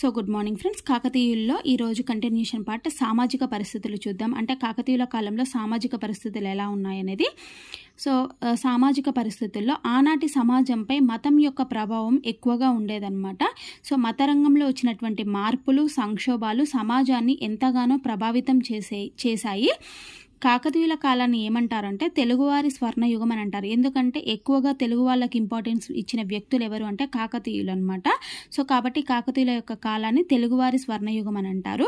So good morning friends. కాకతీయుల్లో ఈరోజు continuation part సామాజిక పరిస్థితులు చూద్దాం. అంటే కాకతీయుల కాలంలో సామాజిక పరిస్థితులు ఎలా ఉన్నాయనేది. సో సామాజిక పరిస్థితుల్లో ఆనాటి సమాజంపై మతం యొక్క ప్రభావం ఎక్కువగా ఉండేదన్నమాట. సో మత రంగంలో వచ్చినటువంటి మార్పులు సంక్షోభాలు సమాజాన్ని ఎంతగానో ప్రభావితం చేసే చేశాయి. కాకతీయుల కాలాన్ని ఏమంటారంటే తెలుగువారి స్వర్ణయుగం అని అంటారు. ఎందుకంటే ఎక్కువగా తెలుగు వాళ్ళకి ఇంపార్టెన్స్ ఇచ్చిన వ్యక్తులు ఎవరు అంటే కాకతీయులు అనమాట సో కాబట్టి కాకతీయుల యొక్క కాలాన్ని తెలుగువారి స్వర్ణయుగం అని అంటారు.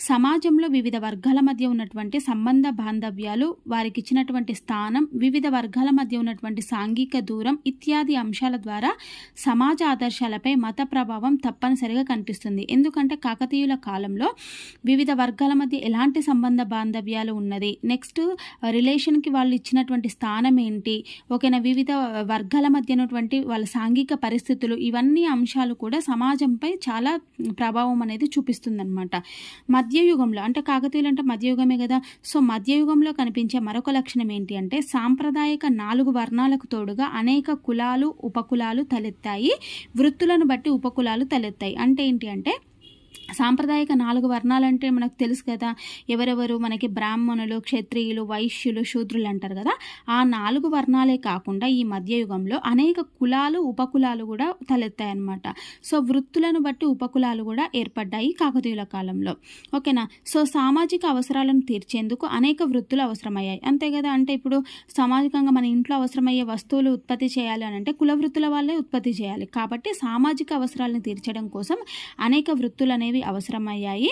సమాజంలో వివిధ వర్గాల మధ్య ఉన్నటువంటి సంబంధ బాంధవ్యాలు వారికి ఇచ్చినటువంటి స్థానం వివిధ వర్గాల మధ్య ఉన్నటువంటి సాంఘిక దూరం ఇత్యాది అంశాల ద్వారా సమాజ ఆదర్శాలపై మత ప్రభావం తప్పనిసరిగా కనిపిస్తుంది. ఎందుకంటే కాకతీయుల కాలంలో వివిధ వర్గాల మధ్య ఎలాంటి సంబంధ బాంధవ్యాలు ఉన్నది నెక్స్ట్ రిలేషన్కి వాళ్ళు ఇచ్చినటువంటి స్థానం ఏంటి? ఓకేనా వివిధ వర్గాల మధ్య ఉన్నటువంటి వాళ్ళ సాంఘిక పరిస్థితులు ఇవన్నీ అంశాలు కూడా సమాజంపై చాలా ప్రభావం అనేది చూపిస్తుందన్నమాట. మధ్యయుగంలో అంటే కాకతీయులు అంటే మధ్యయుగమే కదా. సో మధ్యయుగంలో కనిపించే మరొక లక్షణం ఏంటి అంటే సాంప్రదాయక నాలుగు వర్ణాలకు తోడుగా అనేక కులాలు ఉపకులాలు తలెత్తాయి. వృత్తులను బట్టి ఉపకులాలు తలెత్తాయి. అంటే ఏంటి అంటే సాంప్రదాయక నాలుగు వర్ణాలంటే మనకు తెలుసు కదా. ఎవరెవరు మనకి బ్రాహ్మణులు క్షత్రియులు వైశ్యులు శూద్రులు అంటారు కదా. ఆ నాలుగు వర్ణాలే కాకుండా ఈ మధ్యయుగంలో అనేక కులాలు ఉపకులాలు కూడా తలెత్తాయన్నమాట. సో వృత్తులను బట్టి ఉపకులాలు కూడా ఏర్పడ్డాయి కాకతీయుల కాలంలో. ఓకేనా? సో సామాజిక అవసరాలను తీర్చేందుకు అనేక వృత్తులు అవసరమయ్యాయి. అంతే కదా? అంటే ఇప్పుడు సామాజికంగా మన ఇంట్లో అవసరమయ్యే వస్తువులు ఉత్పత్తి చేయాలి అని అంటే కుల వృత్తుల వాళ్ళే ఉత్పత్తి చేయాలి. కాబట్టి సామాజిక అవసరాలను తీర్చడం కోసం అనేక వృత్తులు అనేవి అవసరమయ్యాయి.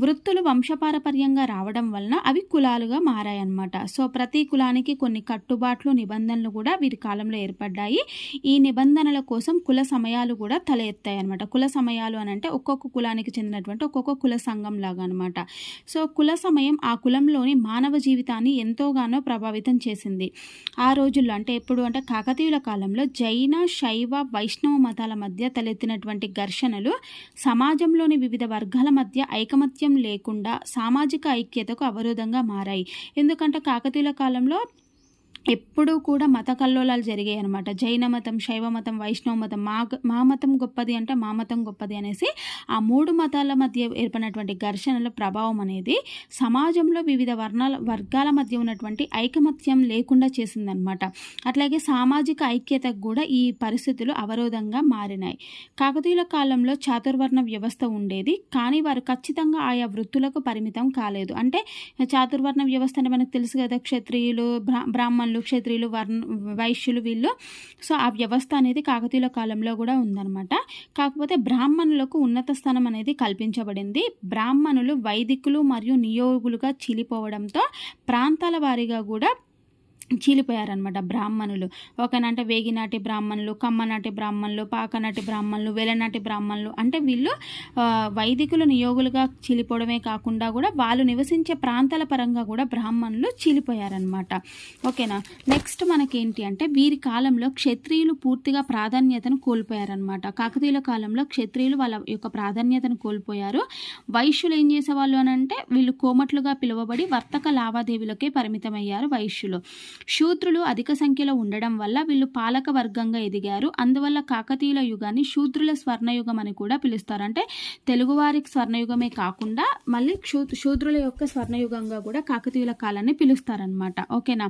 వృత్తులు వంశపారపర్యంగా రావడం వలన అవి కులాలుగా మారాయన్నమాట. సో ప్రతి కులానికి కొన్ని కట్టుబాట్లు నిబంధనలు కూడా వీరి కాలంలో ఏర్పడ్డాయి. ఈ నిబంధనల కోసం కుల సమయాలు కూడా తల ఎత్తాయన్నమాట కుల సమయాలు అని అంటే ఒక్కొక్క కులానికి చెందినటువంటి ఒక్కొక్క కుల సంఘం లాగా అనమాట సో కుల సమయం ఆ కులంలోని మానవ జీవితాన్ని ఎంతోగానో ప్రభావితం చేసింది. ఆ రోజుల్లో అంటే ఎప్పుడు అంటే కాకతీయుల కాలంలో జైన శైవ వైష్ణవ మతాల మధ్య తలెత్తినటువంటి ఘర్షణలు సమాజంలోని వివిధ వర్గాల మధ్య ఐకమత్య లేకుండా సామాజిక ఐక్యతకు అవరోధంగా మారాయి. ఎందుకంటే కాకతీయుల కాలంలో ఎప్పుడూ కూడా మత కల్లోలాలు జరిగాయి అనమాట జైన మతం శైవ మతం వైష్ణవ మతం మా మా మతం గొప్పది అంటే మా మతం గొప్పది అనేసి ఆ మూడు మతాల మధ్య ఏర్పడినటువంటి ఘర్షణల ప్రభావం అనేది సమాజంలో వివిధ వర్ణాల వర్గాల మధ్య ఉన్నటువంటి ఐకమత్యం లేకుండా చేసిందనమాట అట్లాగే సామాజిక ఐక్యతకు కూడా ఈ పరిస్థితులు అవరోధంగా మారినాయి. కాకతీయుల కాలంలో చాతుర్వర్ణ వ్యవస్థ ఉండేది. కానీ వారు ఖచ్చితంగా ఆయా వృత్తులకు పరిమితం కాలేదు. అంటే చాతుర్వర్ణ వ్యవస్థ అంటే మనకు తెలుసు కదా క్షత్రియులు బ్రా బ్రాహ్మణులు క్షత్రియులు వర్ణ వైశ్యులు వీళ్ళు. సో ఆ వ్యవస్థ అనేది కాకతీయుల కాలంలో కూడా ఉందన్నమాట. కాకపోతే బ్రాహ్మణులకు ఉన్నత స్థానం అనేది కల్పించబడింది. బ్రాహ్మణులు వైదికులు మరియు నియోగులుగా చీలిపోవడంతో ప్రాంతాల వారీగా కూడా చీలిపోయారనమాట బ్రాహ్మణులు. ఒకనంటే వేగినాటి బ్రాహ్మణులు కమ్మనాటి బ్రాహ్మణులు పాకనాటి బ్రాహ్మణులు వెలనాటి బ్రాహ్మణులు. అంటే వీళ్ళు వైదికులు నియోగులుగా చీలిపోవడమే కాకుండా కూడా వాళ్ళు నివసించే ప్రాంతాల పరంగా కూడా బ్రాహ్మణులు చీలిపోయారనమాట ఓకేనా? నెక్స్ట్ మనకేంటి అంటే వీరి కాలంలో క్షత్రియులు పూర్తిగా ప్రాధాన్యతను కోల్పోయారనమాట కాకతీయుల కాలంలో క్షత్రియులు వాళ్ళ యొక్క ప్రాధాన్యతను కోల్పోయారు. వైశ్యులు ఏం చేసేవాళ్ళు అనంటే వీళ్ళు కోమట్లుగా పిలువబడి వర్తక లావాదేవీలకే పరిమితమయ్యారు వైశ్యులు. శూద్రులు అధిక సంఖ్యలో ఉండడం వల్ల వీళ్ళు పాలక వర్గంగా ఎదిగారు. అందువల్ల కాకతీయుల యుగాన్ని శూద్రుల స్వర్ణయుగం అని కూడా పిలుస్తారు. అంటే తెలుగువారికి స్వర్ణయుగమే కాకుండా మళ్ళీ శూద్రుల యొక్క స్వర్ణయుగంగా కూడా కాకతీయుల కాలాన్ని పిలుస్తారనమాట ఓకేనా?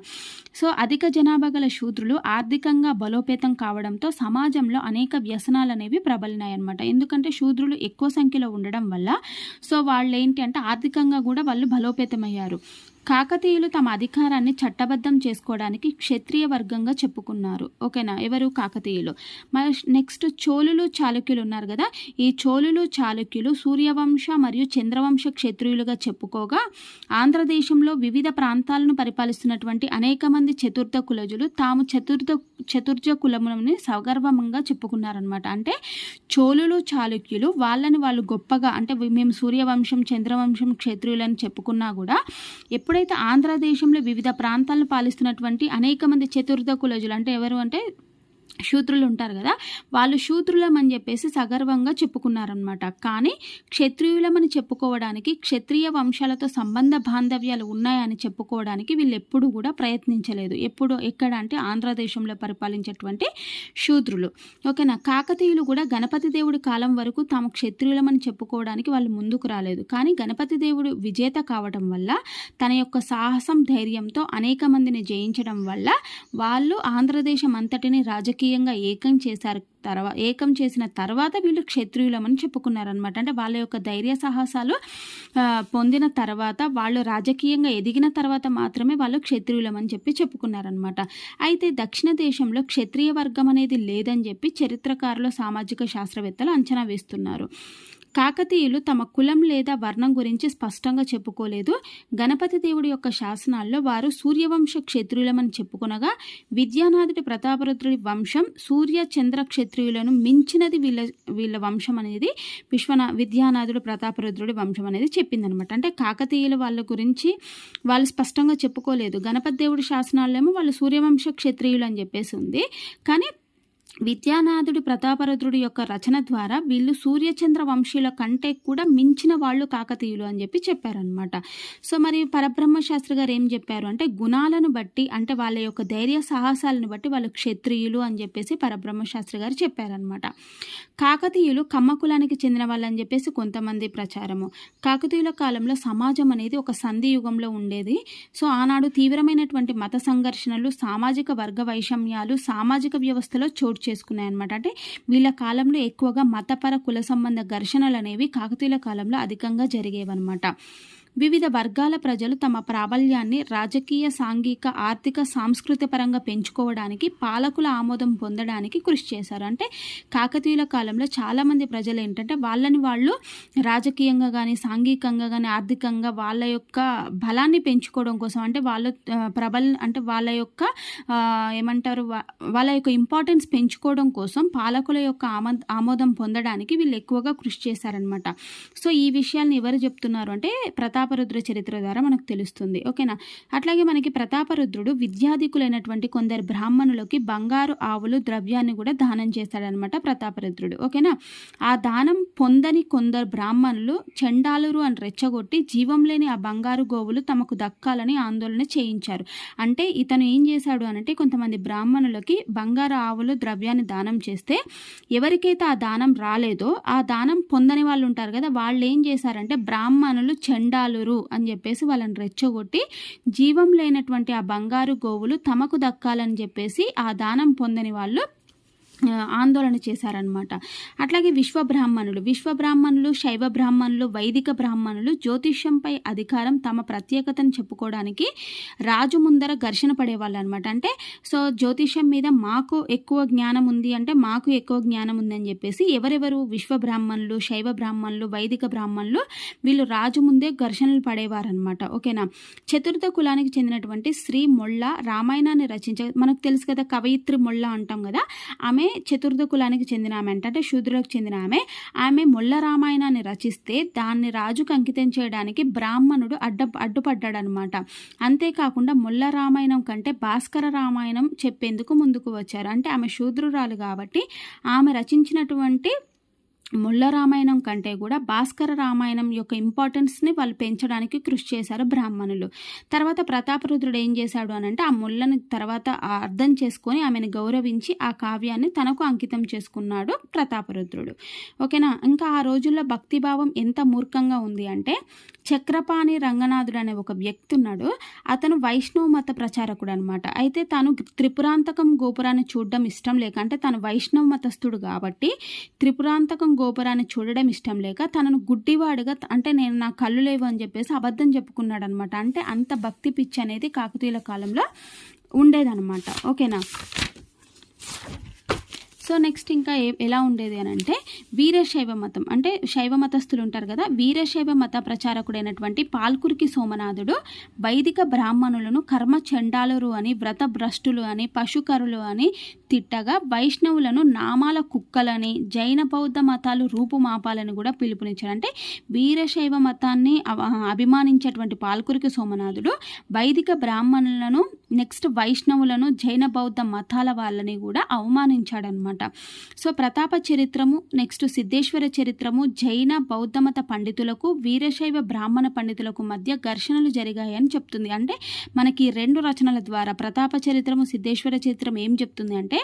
సో అధిక జనాభా గల శూద్రులు ఆర్థికంగా బలోపేతం కావడంతో సమాజంలో అనేక వ్యసనాలు అనేవి ప్రబలినాయన్నమాట. ఎందుకంటే శూద్రులు ఎక్కువ సంఖ్యలో ఉండడం వల్ల సో వాళ్ళు ఏంటి అంటే ఆర్థికంగా కూడా వాళ్ళు బలోపేతమయ్యారు. కాకతీయులు తమ అధికారాన్ని చట్టబద్ధం చేసుకోవడానికి క్షత్రియ వర్గంగా చెప్పుకున్నారు. ఓకేనా? ఎవరు? కాకతీయులు. మరి నెక్స్ట్ చోళులు చాళుక్యులు ఉన్నారు కదా? ఈ చోళులు చాళుక్యులు సూర్యవంశ మరియు చంద్రవంశ క్షత్రియులుగా చెప్పుకోగా ఆంధ్రదేశంలో వివిధ ప్రాంతాలను పరిపాలిస్తున్నటువంటి అనేక మంది చతుర్థ కులజులు తాము చతుర్థ చతుర్థ కులముని సగర్వంగా చెప్పుకున్నారనమాట అంటే చోళులు చాళుక్యులు వాళ్ళని వాళ్ళు గొప్పగా అంటే మేము సూర్యవంశం చంద్రవంశం క్షత్రియులని చెప్పుకున్నా కూడా ఎప్పుడు ఎప్పుడైతే ఆంధ్రదేశంలో వివిధ ప్రాంతాలను పాలిస్తున్నటువంటి అనేక మంది చతుర్థ కులజులు అంటే ఎవరు అంటే శూద్రులు ఉంటారు కదా వాళ్ళు శూద్రులమని చెప్పేసి సగర్వంగా చెప్పుకున్నారనమాట కానీ క్షత్రియులమని చెప్పుకోవడానికి క్షత్రియ వంశాలతో సంబంధ బాంధవ్యాలు ఉన్నాయని చెప్పుకోవడానికి వీళ్ళు ఎప్పుడు కూడా ప్రయత్నించలేదు. ఎప్పుడు ఎక్కడ అంటే ఆంధ్రదేశంలో పరిపాలించేటువంటి శూద్రులు. ఓకేనా? కాకతీయులు కూడా గణపతి దేవుడి కాలం వరకు తాము క్షత్రియులమని చెప్పుకోవడానికి వాళ్ళు ముందుకు రాలేదు. కానీ గణపతి దేవుడు విజేత కావడం వల్ల తన యొక్క సాహసం ధైర్యంతో అనేక మందిని జయించడం వల్ల వాళ్ళు ఆంధ్రదేశం అంతటిని రాజకీయ రాజకీయంగా ఏకం చేశారు. తర్వా ఏకం చేసిన తర్వాత వీళ్ళు క్షత్రియులమని చెప్పుకున్నారనమాట అంటే వాళ్ళ యొక్క ధైర్య సాహసాలు పొందిన తర్వాత వాళ్ళు రాజకీయంగా ఎదిగిన తర్వాత మాత్రమే వాళ్ళు క్షత్రియులమని చెప్పి చెప్పుకున్నారనమాట అయితే దక్షిణ దేశంలో క్షత్రియ వర్గం అనేది లేదని చెప్పి చరిత్రకారులు సామాజిక శాస్త్రవేత్తలు అంచనా వేస్తున్నారు. కాకతీయులు తమ కులం లేదా వర్ణం గురించి స్పష్టంగా చెప్పుకోలేదు. గణపతి దేవుడి యొక్క శాసనాల్లో వారు సూర్యవంశ క్షత్రియులమని చెప్పుకొనగా విద్యానాథుడి ప్రతాపరుద్రుడి వంశం సూర్య చంద్ర క్షత్రియులను మించినది వీళ్ళ వీళ్ళ వంశం అనేది విశ్వనా విద్యానాథుడు ప్రతాపరుద్రుడి వంశం అనేది చెప్పిందనమాట. అంటే కాకతీయుల వాళ్ళ గురించి వాళ్ళు స్పష్టంగా చెప్పుకోలేదు. గణపతి దేవుడి శాసనాల్లో ఏమో వాళ్ళు సూర్యవంశ క్షత్రియులు అని చెప్పేసి ఉంది. కానీ విద్యానాథుడి ప్రతాపరుద్రుడి యొక్క రచన ద్వారా వీళ్ళు సూర్యచంద్ర వంశీయుల కంటే కూడా మించిన వాళ్ళు కాకతీయులు అని చెప్పి చెప్పారనమాట సో మరి పరబ్రహ్మ శాస్త్రి గారు ఏం చెప్పారు అంటే గుణాలను బట్టి అంటే వాళ్ళ యొక్క ధైర్య సాహసాలను బట్టి వాళ్ళు క్షత్రియులు అని చెప్పేసి పరబ్రహ్మ శాస్త్రి గారు చెప్పారనమాట కాకతీయులు కమ్మ కులానికి చెందిన వాళ్ళని చెప్పేసి కొంతమంది ప్రచారము. కాకతీయుల కాలంలో సమాజం అనేది ఒక సంధి యుగంలో ఉండేది. సో ఆనాడు తీవ్రమైనటువంటి మత సంఘర్షణలు సామాజిక వర్గ వైషమ్యాలు సామాజిక వ్యవస్థలో చోటు చేసుకున్నాయి అనమాట అంటే వీళ్ళ కాలంలో ఎక్కువగా మతపర కుల సంబంధ ఘర్షణలు అనేవి కాకతీయుల కాలంలో అధికంగా జరిగేవన్నమాట. వివిధ వర్గాల ప్రజలు తమ ప్రాబల్యాన్ని రాజకీయ సాంఘిక ఆర్థిక సాంస్కృతిక పరంగా పెంచుకోవడానికి పాలకుల ఆమోదం పొందడానికి కృషి చేశారు. అంటే కాకతీయుల కాలంలో చాలామంది ప్రజలు ఏంటంటే వాళ్ళని వాళ్ళు రాజకీయంగా కానీ సాంఘికంగా కానీ ఆర్థికంగా వాళ్ళ యొక్క బలాన్ని పెంచుకోవడం కోసం అంటే వాళ్ళ ప్రబల్ అంటే వాళ్ళ యొక్క ఏమంటారు వా- వాళ్ళ యొక్క ఇంపార్టెన్స్ పెంచుకోవడం కోసం పాలకుల యొక్క ఆమ ఆమోదం పొందడానికి వీళ్ళు ఎక్కువగా కృషి చేశారనమాట సో ఈ విషయాన్ని ఎవరు చెప్తున్నారు అంటే ప్రతాపరుద్ర చరిత్ర ద్వారా మనకు తెలుస్తుంది. ఓకేనా? అట్లాగే మనకి ప్రతాపరుద్రుడు విద్యాధికులైనటువంటి కొందరు బ్రాహ్మణులకి బంగారు ఆవులు ద్రవ్యాన్ని కూడా దానం చేస్తాడనమాట ప్రతాపరుద్రుడు. ఓకేనా? ఆ దానం పొందని కొందరు బ్రాహ్మణులు చండాలురు అని రెచ్చగొట్టి జీవం లేని ఆ బంగారు గోవులు తమకు దక్కాలని ఆందోళన చేయించారు. అంటే ఇతను ఏం చేశాడు అనంటే కొంతమంది బ్రాహ్మణులకి బంగారు ఆవులు ద్రవ్యాన్ని దానం చేస్తే ఎవరికైతే ఆ దానం రాలేదో ఆ దానం పొందని వాళ్ళు ఉంటారు కదా వాళ్ళు ఏం చేశారంటే బ్రాహ్మణులు చండాలురు అని చెప్పేసి వాళ్ళని రెచ్చగొట్టి జీవం లేనటువంటి ఆ బంగారు గోవులు తమకు దక్కాలని చెప్పేసి ఆ దానం పొందని వాళ్ళు ఆందోళన చేశారనమాట అట్లాగే విశ్వబ్రాహ్మణులు విశ్వబ్రాహ్మణులు శైవ బ్రాహ్మణులు వైదిక బ్రాహ్మణులు జ్యోతిష్యంపై అధికారం తమ ప్రత్యేకతను చెప్పుకోవడానికి రాజు ముందర ఘర్షణ పడేవాళ్ళు అనమాట అంటే సో జ్యోతిష్యం మీద మాకు ఎక్కువ జ్ఞానం ఉంది అంటే మాకు ఎక్కువ జ్ఞానం ఉందని చెప్పేసి ఎవరెవరు విశ్వబ్రాహ్మణులు శైవ బ్రాహ్మణులు వైదిక బ్రాహ్మణులు వీళ్ళు రాజు ముందే ఘర్షణలు పడేవారనమాట ఓకేనా? చతుర్థ కులానికి చెందినటువంటి శ్రీ మొళ్ళ రామాయణాన్ని రచించ మనకు తెలుసు కదా కవయిత్రి మొళ్ళ అంటాం కదా ఆమె చతుర్థ కులానికి చెందిన ఆమె అంటే శూద్రులకు చెందిన ఆమె ఆమె ముళ్ళ రామాయణాన్ని రచిస్తే దాన్ని రాజుకు అంకితం చేయడానికి బ్రాహ్మణుడు అడ్డ అడ్డుపడ్డాడనమాట. అంతేకాకుండా ముళ్ళ రామాయణం కంటే భాస్కర రామాయణం చెప్పేందుకు ముందుకు వచ్చారు. అంటే ఆమె శూద్రురాలు కాబట్టి ఆమె రచించినటువంటి ముళ్ళ రామాయణం కంటే కూడా భాస్కర రామాయణం యొక్క ఇంపార్టెన్స్ని వాళ్ళు పెంచడానికి కృషి చేశారు బ్రాహ్మణులు. తర్వాత ప్రతాపరుద్రుడు ఏం చేశాడు అని అంటే ఆ ముళ్ళని తర్వాత అర్థం చేసుకొని ఆమెను గౌరవించి ఆ కావ్యాన్ని తనకు అంకితం చేసుకున్నాడు ప్రతాపరుద్రుడు. ఓకేనా? ఇంకా ఆ రోజుల్లో భక్తిభావం ఎంత మూర్ఖంగా ఉంది అంటే చక్రపాణి రంగనాథుడు అనే ఒక వ్యక్తి ఉన్నాడు అతను వైష్ణవ మత ప్రచారకుడు అనమాట అయితే తాను త్రిపురాంతకం గోపురాన్ని చూడడం ఇష్టం లేక అంటే తను వైష్ణవ మతస్థుడు కాబట్టి త్రిపురాంతకం గోపురాన్ని చూడడం ఇష్టం లేక తనను గుడ్డివాడుగా అంటే నేను నా కళ్ళు లేవు అని చెప్పేసి అబద్ధం చెప్పుకున్నాడు అనమాట అంటే అంత భక్తి పిచ్చి అనేది కాకతీయుల కాలంలో ఉండేదన్నమాట. ఓకేనా? సో నెక్స్ట్ ఇంకా ఏ- ఎలా ఉండేది అని అంటే వీరశైవ మతం అంటే శైవ మతస్థులు ఉంటారు కదా వీరశైవ మత ప్రచారకుడైనటువంటి పాల్కురికి సోమనాథుడు వైదిక బ్రాహ్మణులను కర్మ చండాలురు అని వ్రత భ్రష్టులు అని పశుకరులు అని తిట్టగా వైష్ణవులను నామాల కుక్కలని జైన బౌద్ధ మతాలు రూపుమాపాలని కూడా పిలుపునిచ్చాడు అంటే వీరశైవ మతాన్ని అవ- అభిమానించేటువంటి పాల్కురికి సోమనాథుడు వైదిక బ్రాహ్మణులను నెక్స్ట్ వైష్ణవులను జైన బౌద్ధ మతాల వాళ్ళని కూడా అవమానించాడనమాట సో ప్రతాప చరిత్రము నెక్స్ట్ సిద్ధేశ్వర చరిత్రము జైన బౌద్ధమత పండితులకు వీరశైవ బ్రాహ్మణ పండితులకు మధ్య ఘర్షణలు జరిగాయని చెప్తుంది. అంటే మనకి రెండు రచనల ద్వారా ప్రతాప చరిత్రము సిద్ధేశ్వర చరిత్రం ఏం చెప్తుంది అంటే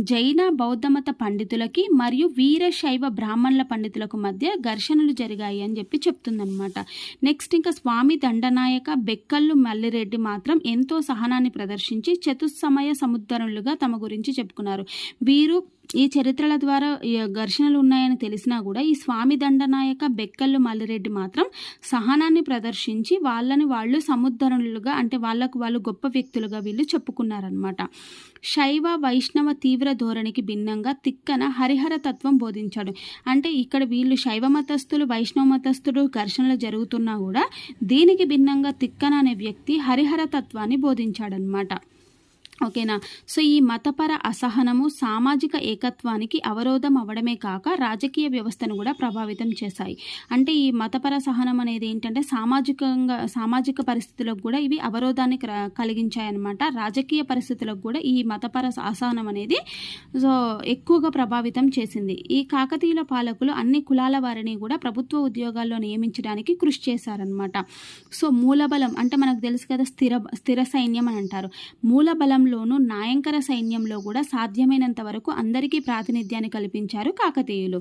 జైన బౌద్ధమత పండితులకి మరియు వీరశైవ బ్రాహ్మణుల పండితులకు మధ్య ఘర్షణలు జరిగాయి అని చెప్పి చెప్తుందనమాట నెక్స్ట్ ఇంకా స్వామి దండనాయక బెక్కల్లు మల్లిరెడ్డి మాత్రం ఎంతో సహనాన్ని ప్రదర్శించి చతుస్సమయ సముద్రులుగా తమ గురించి చెప్పుకున్నారు. వీరు ఈ చరిత్రల ద్వారా ఘర్షణలు ఉన్నాయని తెలిసినా కూడా ఈ స్వామి దండనాయక బెక్కల్లు మల్లిరెడ్డి మాత్రం సహనాన్ని ప్రదర్శించి వాళ్ళని వాళ్ళు సముద్ధరణలుగా అంటే వాళ్ళకు వాళ్ళు గొప్ప వ్యక్తులుగా వీళ్ళు చెప్పుకున్నారనమాట శైవ వైష్ణవ తీవ్ర ధోరణికి భిన్నంగా తిక్కన హరిహర తత్వం బోధించాడు. అంటే ఇక్కడ వీళ్ళు శైవ మతస్థులు వైష్ణవ మతస్థులు ఘర్షణలు జరుగుతున్నా కూడా దీనికి భిన్నంగా తిక్కన అనే వ్యక్తి హరిహర తత్వాన్ని బోధించాడనమాట ఓకేనా? సో ఈ మతపర అసహనము సామాజిక ఏకత్వానికి అవరోధం అవ్వడమే కాక రాజకీయ వ్యవస్థను కూడా ప్రభావితం చేశాయి. అంటే ఈ మతపర సహనం అనేది ఏంటంటే సామాజికంగా సామాజిక పరిస్థితులకు కూడా ఇవి అవరోధాన్ని కలిగించాయన్నమాట. రాజకీయ పరిస్థితులకు కూడా ఈ మతపర అసహనం అనేది సో ఎక్కువగా ప్రభావితం చేసింది. ఈ కాకతీయుల పాలకులు అన్ని కులాల వారిని కూడా ప్రభుత్వ ఉద్యోగాల్లో నియమించడానికి కృషి చేశారనమాట సో మూలబలం అంటే మనకు తెలుసు కదా స్థిర స్థిర సైన్యం అని అంటారు. మూలబలంలో మూలబలంలోను నాయంకర సైన్యంలో కూడా సాధ్యమైనంత వరకు అందరికీ ప్రాతినిధ్యాన్ని కల్పించారు కాకతీయులు.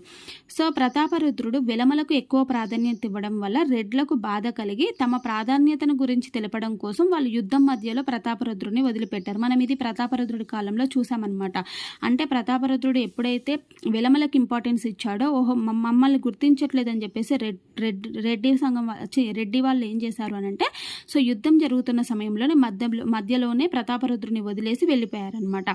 సో ప్రతాపరుద్రుడు విలమలకు ఎక్కువ ప్రాధాన్యత ఇవ్వడం వల్ల రెడ్లకు బాధ కలిగి తమ ప్రాధాన్యతను గురించి తెలపడం కోసం వాళ్ళు యుద్ధం మధ్యలో ప్రతాపరుద్రుడిని వదిలిపెట్టారు. మనం ఇది ప్రతాపరుద్రుడి కాలంలో చూసామన్నమాట. అంటే ప్రతాపరుద్రుడు ఎప్పుడైతే విలమలకు ఇంపార్టెన్స్ ఇచ్చాడో ఓహో మ- మమ్మల్ని గుర్తించట్లేదని చెప్పేసి రెడ్ రెడ్ రెడ్డి సంఘం రెడ్డి వాళ్ళు ఏం చేశారు అని అంటే సో యుద్ధం జరుగుతున్న సమయంలోనే మధ్యలో మధ్యలోనే ప్రతాపరుద్రుని వదిలేసి వెళ్ళిపోయారనమాట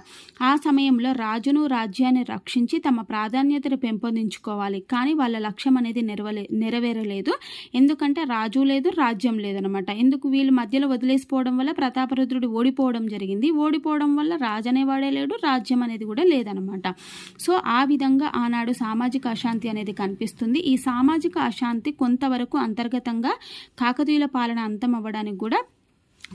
ఆ సమయంలో రాజును రాజ్యాన్ని రక్షించి తమ ప్రాధాన్యతను పెంపొందించుకోవాలి. కానీ వాళ్ళ లక్ష్యం అనేది నెరవలే నెరవేరలేదు. ఎందుకంటే రాజు లేదు రాజ్యం లేదనమాట ఎందుకు? వీళ్ళు మధ్యలో వదిలేసిపోవడం వల్ల ప్రతాపరుద్రుడు ఓడిపోవడం జరిగింది. ఓడిపోవడం వల్ల రాజు అనేవాడే లేడు రాజ్యం అనేది కూడా లేదనమాట సో ఆ విధంగా ఆనాడు సామాజిక అశాంతి అనేది కనిపిస్తుంది. ఈ సామాజిక అశాంతి కొంతవరకు అంతర్గతంగా కాకతీయుల పాలన అంతం అవ్వడానికి కూడా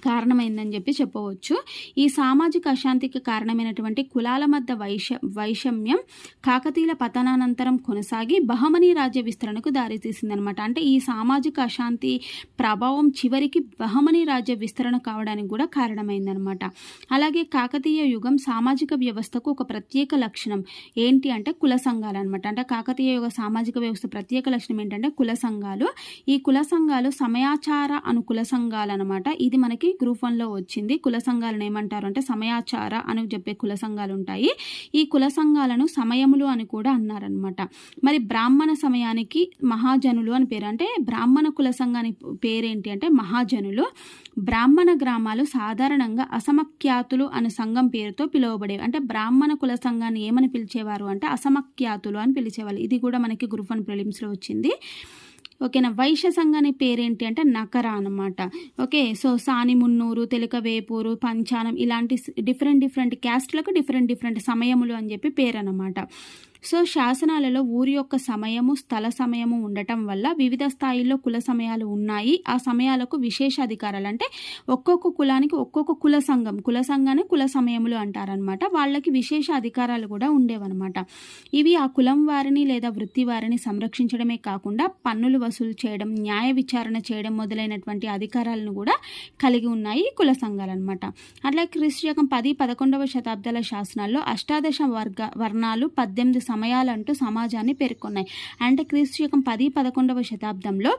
కారణమైందని చెప్పి చెప్పవచ్చు. ఈ సామాజిక అశాంతికి కారణమైనటువంటి కులాల మధ్య వైష వైషమ్యం కాకతీయుల పతనానంతరం కొనసాగి బహమనీ రాజ్య విస్తరణకు దారితీసిందనమాట. అంటే ఈ సామాజిక అశాంతి ప్రభావం చివరికి బహమనీ రాజ్య విస్తరణ కావడానికి కూడా కారణమైందనమాట. అలాగే కాకతీయ యుగం సామాజిక వ్యవస్థకు ఒక ప్రత్యేక లక్షణం ఏంటి అంటే కుల సంఘాలు అనమాట అంటే కాకతీయ యుగ సామాజిక వ్యవస్థ ప్రత్యేక లక్షణం ఏంటంటే కుల సంఘాలు. ఈ కుల సంఘాలు సమయాచార అను కుల సంఘాలు అనమాట ఇది మనకి గ్రూప్ వన్లో వచ్చింది. కుల సంఘాలను ఏమంటారు అంటే సమయాచార అని చెప్పే కుల సంఘాలు ఉంటాయి. ఈ కుల సంఘాలను సమయములు అని కూడా అన్నారనమాట మరి బ్రాహ్మణ సమయానికి మహాజనులు అని పేరు అంటే బ్రాహ్మణ కుల సంఘానికి పేరేంటి అంటే మహాజనులు. బ్రాహ్మణ గ్రామాలు సాధారణంగా అసమఖ్యాతులు అనే సంఘం పేరుతో పిలువబడేవి అంటే బ్రాహ్మణ కుల సంఘాన్ని ఏమని పిలిచేవారు అంటే అసమఖ్యాతులు అని పిలిచేవాళ్ళు. ఇది కూడా మనకి గ్రూప్ వన్ ప్రిలిమ్స్లో వచ్చింది. ఓకేనా? వైశ్య సంఘాని పేరేంటి అంటే నకర అనమాట ఓకే సో సాని మున్నూరు తెలక వేపూరు పంచానం ఇలాంటి డిఫరెంట్ డిఫరెంట్ క్యాస్ట్లకు డిఫరెంట్ డిఫరెంట్ సమయములు అని చెప్పి పేరు అనమాట సో శాసనాలలో ఊరి యొక్క సమయము స్థల సమయము ఉండటం వల్ల వివిధ స్థాయిల్లో కుల సమయాలు ఉన్నాయి. ఆ సమయాలకు విశేష అధికారాలు అంటే ఒక్కొక్క కులానికి ఒక్కొక్క కుల సంఘం కుల సంఘాన్ని కుల సమయములు అంటారనమాట వాళ్ళకి విశేష అధికారాలు కూడా ఉండేవన్నమాట. ఇవి ఆ కులం వారిని లేదా వృత్తి వారిని సంరక్షించడమే కాకుండా పన్నులు వసూలు చేయడం న్యాయ విచారణ చేయడం మొదలైనటువంటి అధికారాలను కూడా కలిగి ఉన్నాయి కుల సంఘాలు అనమాట అట్లా క్రీస్తు శకం పది పదకొండవ శతాబ్దాల శాసనాల్లో అష్టాదశ వర్గ వర్ణాలు పద్దెనిమిది సమయాలంటూ సమాజాన్ని పేర్కొన్నాయి. అంటే క్రీస్తు యుగం పది పదకొండవ శతాబ్దంలో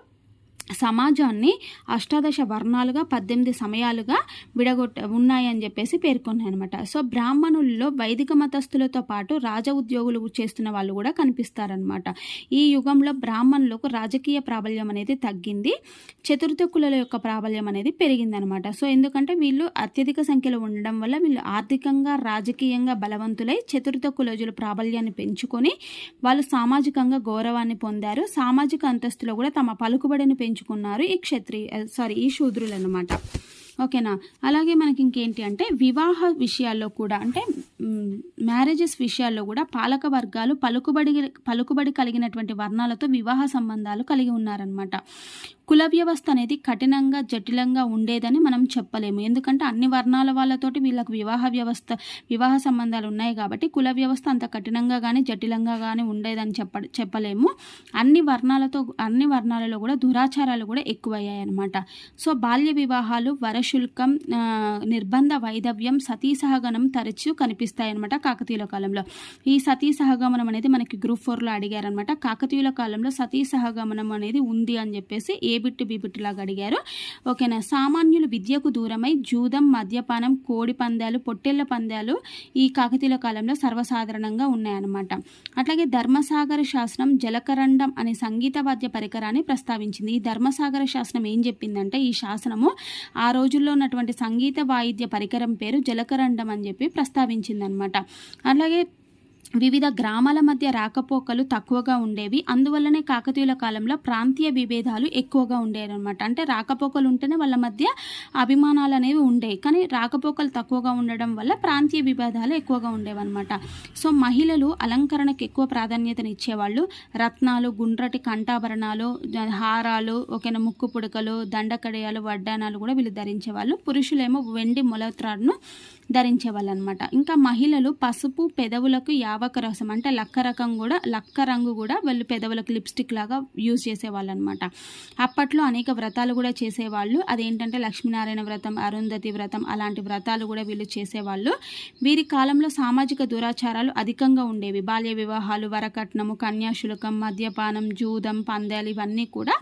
సమాజాన్ని అష్టాదశ వర్ణాలుగా పద్దెనిమిది సమయాలుగా విడగొట్ట ఉన్నాయని చెప్పేసి పేర్కొన్నాయన్నమాట. సో బ్రాహ్మణుల్లో వైదిక మతస్థులతో పాటు రాజ ఉద్యోగులు చేస్తున్న వాళ్ళు కూడా కనిపిస్తారనమాట ఈ యుగంలో బ్రాహ్మణులకు రాజకీయ ప్రాబల్యం అనేది తగ్గింది. చతుర్థ కులాల యొక్క ప్రాబల్యం అనేది పెరిగిందనమాట సో ఎందుకంటే వీళ్ళు అత్యధిక సంఖ్యలో ఉండడం వల్ల వీళ్ళు ఆర్థికంగా రాజకీయంగా బలవంతులై చతుర్థ కులజుల ప్రాబల్యాన్ని పెంచుకొని వాళ్ళు సామాజికంగా గౌరవాన్ని పొందారు. సామాజిక అంతస్తులో కూడా తమ పలుకుబడిని పెంచు పెంచుకున్నారు ఈ క్షత్రియ సారీ ఈ శూద్రులు అనమాట ఓకేనా? అలాగే మనకి ఇంకేంటి అంటే వివాహ విషయాల్లో కూడా అంటే మ్యారేజెస్ విషయాల్లో కూడా పాలక వర్గాలు పలుకుబడి పలుకుబడి కలిగినటువంటి వర్ణాలతో వివాహ సంబంధాలు కలిగి ఉన్నారనమాట కుల వ్యవస్థ అనేది కఠినంగా జటిలంగా ఉండేదని మనం చెప్పలేము. ఎందుకంటే అన్ని వర్ణాల వాళ్ళతోటి వీళ్ళకు వివాహ వ్యవస్థ వివాహ సంబంధాలు ఉన్నాయి కాబట్టి కుల వ్యవస్థ అంత కఠినంగా కానీ జటిలంగా కానీ ఉండేదని చెప్ప చెప్పలేము. అన్ని వర్ణాలతో అన్ని వర్ణాలలో కూడా దురాచారాలు కూడా ఎక్కువయ్యాయి అనమాట సో బాల్య వివాహాలు వరశుల్కం నిర్బంధ వైధవ్యం సతీ సహగమనం తరచూ కనిపిస్తాయి అనమాట కాకతీయుల కాలంలో. ఈ సతీ సహగమనం అనేది మనకి గ్రూప్ ఫోర్లో అడిగారనమాట కాకతీయుల కాలంలో సతీ సహగమనం అనేది ఉంది అని చెప్పేసి ఏ బిట్టు బిబిట్టులాగా అడిగారు. ఓకేనా? సామాన్యులు విద్యకు దూరమై జూదం మద్యపానం కోడి పందాలు పొట్టెళ్ళ పందాలు ఈ కాకతీయుల కాలంలో సర్వసాధారణంగా ఉన్నాయన్నమాట. అట్లాగే ధర్మసాగర శాసనం జలకరండం అనే సంగీత వాద్య పరికరాన్ని ప్రస్తావించింది. ఈ ధర్మసాగర శాసనం ఏం చెప్పిందంటే ఈ శాసనము ఆ రోజుల్లో ఉన్నటువంటి సంగీత వాయిద్య పరికరం పేరు జలకరండం అని చెప్పి ప్రస్తావించింది అనమాట అలాగే వివిధ గ్రామాల మధ్య రాకపోకలు తక్కువగా ఉండేవి. అందువల్లనే కాకతీయుల కాలంలో ప్రాంతీయ విభేదాలు ఎక్కువగా ఉండేవి అనమాట అంటే రాకపోకలు ఉంటేనే వాళ్ళ మధ్య అభిమానాలు అనేవి ఉండేవి. కానీ రాకపోకలు తక్కువగా ఉండడం వల్ల ప్రాంతీయ విభేదాలు ఎక్కువగా ఉండేవన్నమాట. సో మహిళలు అలంకరణకు ఎక్కువ ప్రాధాన్యతనిచ్చేవాళ్ళు. రత్నాలు గుండ్రటి కంఠాభరణాలు హారాలు ఒకేనా ముక్కు పుడకలు దండకడయాలు వడ్డానాలు కూడా వీళ్ళు ధరించేవాళ్ళు. పురుషులేమో వెండి మొలత్రాడును ధరించేవాళ్ళు అనమాట ఇంకా మహిళలు పసుపు పెదవులకు యావక రసం అంటే లక్క రకం కూడా లక్క రంగు కూడా వాళ్ళు పెదవులకు లిప్స్టిక్ లాగా యూజ్ చేసేవాళ్ళు అనమాట అప్పట్లో అనేక వ్రతాలు కూడా చేసేవాళ్ళు. అదేంటంటే లక్ష్మీనారాయణ వ్రతం అరుంధతి వ్రతం అలాంటి వ్రతాలు కూడా వీళ్ళు చేసేవాళ్ళు. వీరి కాలంలో సామాజిక దురాచారాలు అధికంగా ఉండేవి. బాల్య వివాహాలు వరకట్నము కన్యాశులకం మద్యపానం జూదం పందాలు ఇవన్నీ కూడా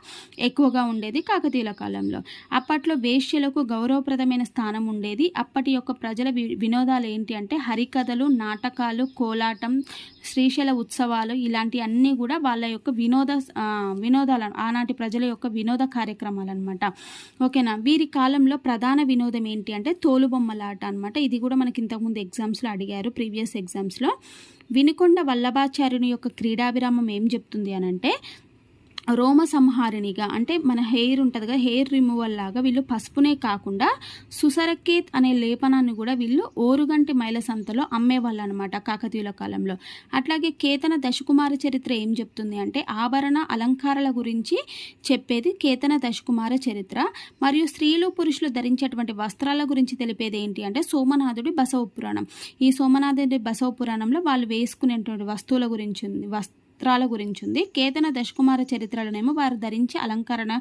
ఎక్కువగా ఉండేది కాకతీయుల కాలంలో. అప్పట్లో వేశ్యలకు గౌరవప్రదమైన స్థానం ఉండేది. అప్పటి యొక్క ప్రజల వినోదాలు ఏంటి అంటే హరికథలు నాటకాలు కోలాటం శ్రీశైల ఉత్సవాలు ఇలాంటి అన్నీ కూడా వాళ్ళ యొక్క వినోద వినోదాలు ఆనాటి ప్రజల యొక్క వినోద కార్యక్రమాలు అనమాట ఓకేనా? వీరి కాలంలో ప్రధాన వినోదం ఏంటి అంటే తోలుబొమ్మలాట అనమాట ఇది కూడా మనకి ఇంతకుముందు ఎగ్జామ్స్లో అడిగారు ప్రీవియస్ ఎగ్జామ్స్లో. వినుకొండ వల్లభాచార్యుని యొక్క క్రీడాభిరామం ఏం చెప్తుంది అని అంటే రోమ సంహారిణిగా అంటే మన హెయిర్ ఉంటుంది కదా హెయిర్ రిమూవల్ లాగా వీళ్ళు పసుపునే కాకుండా సుసరకేత్ అనే లేపనాన్ని కూడా వీళ్ళు ఓరుగంటి మైల సంతలో అమ్మేవాళ్ళు అనమాట కాకతీయుల కాలంలో. అట్లాగే కేతన దశకుమార చరిత్ర ఏం చెప్తుంది అంటే ఆభరణ అలంకారాల గురించి చెప్పేది కేతన దశకుమార చరిత్ర. మరియు స్త్రీలు పురుషులు ధరించేటువంటి వస్త్రాల గురించి తెలిపేది ఏంటి అంటే సోమనాథుడి బసవ పురాణం. ఈ సోమనాథుడి బసవ పురాణంలో వాళ్ళు వేసుకునేటువంటి వస్తువుల గురించి ఉంది వస్తు వస్త్రాల గురించి ఉంది కేతన దశకుమార చరిత్రలోనేమో వారు ధరించే అలంకరణ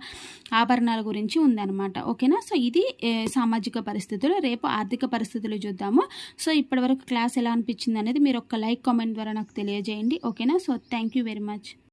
ఆభరణాల గురించి ఉందన్నమాట. ఓకేనా? సో ఇది సామాజిక పరిస్థితులు రేపు ఆర్థిక పరిస్థితులు చూద్దాము. సో ఇప్పటివరకు క్లాస్ ఎలా అనిపించింది అనేది మీరు ఒక లైక్ కామెంట్ ద్వారా నాకు తెలియజేయండి. ఓకేనా? So thank you very much.